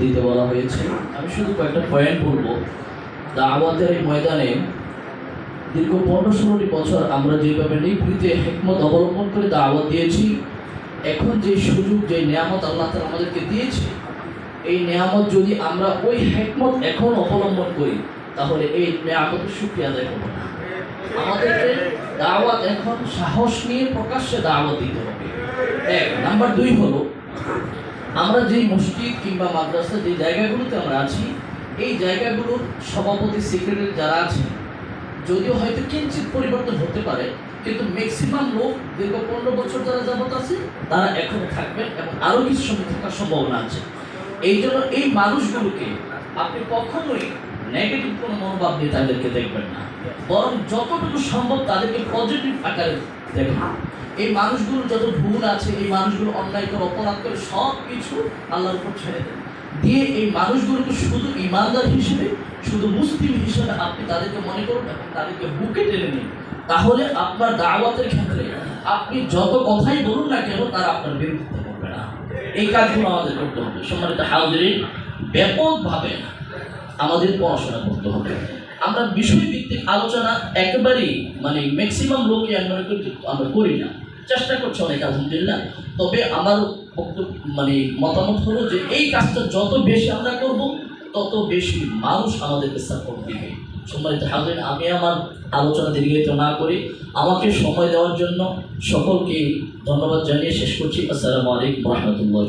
দিতে বলা হয়েছে। আমি শুধু কয়েকটা পয়েন্ট বলব। দাওয়াতের এই ময়দানে দীর্ঘ পনেরো ষোলোটি বছর আমরা যেভাবে নিভৃতে হেকমত অবলম্বন করে দাওয়াত দিয়েছি, এখন যে সুযোগ, যে নিয়ামত আল্লাহ তালা আমাদেরকে দিয়েছে, এই নিয়ামত যদি আমরা ওই হেকমত এখন অবলম্বন করি, তাহলে এই নিয়ামতের সুক্রিয়া আদায় করব না। আমাদেরকে দাওয়াত এখন সাহস নিয়ে প্রকাশ্যে দাওয়াত দিতে হবে। এক, নাম্বার দুই হলো আমরা যেই মসজিদ কিংবা মাদ্রাসা যে জায়গাগুলোতে আমরা আছি, এই জায়গাগুলোর সভাপতি সেক্রেটারি যারা আছেন, যদিও হয়তো কিঞ্চিত পরিবর্তন হতে পারে, কিন্তু ম্যাক্সিমাম লোক দীর্ঘ পনেরো বছর যারা যাবত আছে, তারা এখন থাকবেন এবং আরও কিছু সময় থাকার সম্ভাবনা আছে। এই জন্য এই মানুষগুলোকে আপনি কখনোই নেগেটিভ কোনো মনোভাব নিয়ে তাদেরকে দেখবেন না। বরং যতটুকু সম্ভব তাদেরকে পজিটিভ আকারে দেখেন এই মানুষগুলো যত ভুল আছে, এই মানুষগুলো অন্যায় করে, অপরাধ করে সব কিছু আল্লাহর উপর ছেড়ে দেন। দিয়ে এই মানুষগুলোকে শুধু ইমানদার হিসেবে, শুধু মুসলিম হিসেবে আপনি তাদেরকে মনে করুন এবং তাদেরকে বুকে টেনে নিন। তাহলে আপনার দাওয়াতের ক্ষেত্রে আপনি যত কথাই বলুন না কেন, তারা আপনার বিরুদ্ধে করবে না। এই কাজগুলো আমাদের করতে হবে। সম্মানিত হাউজরিন ব্যাপকভাবে আমাদের পড়াশোনা করতে হবে। আমরা বিষয়ভিত্তিক আলোচনা একেবারেই মানে ম্যাক্সিমাম লোকই আমি করি আমরা করি না। চেষ্টা করছে অনেক, আলহামদুলিল্লাহ। তবে আমার মানে মতামত হলো যে এই কাজটা যত বেশি আমরা করব, তত বেশি মানুষ আমাদেরকে সাপোর্ট দিবে। সম্মানিত হাজির আমি আমার আলোচনা দীর্ঘায়িত না করি আমাকে সময় দেওয়ার জন্য সকলকে ধন্যবাদ জানিয়ে শেষ করছি। আসসালামু আলাইকুম রহমতুল্লাহ।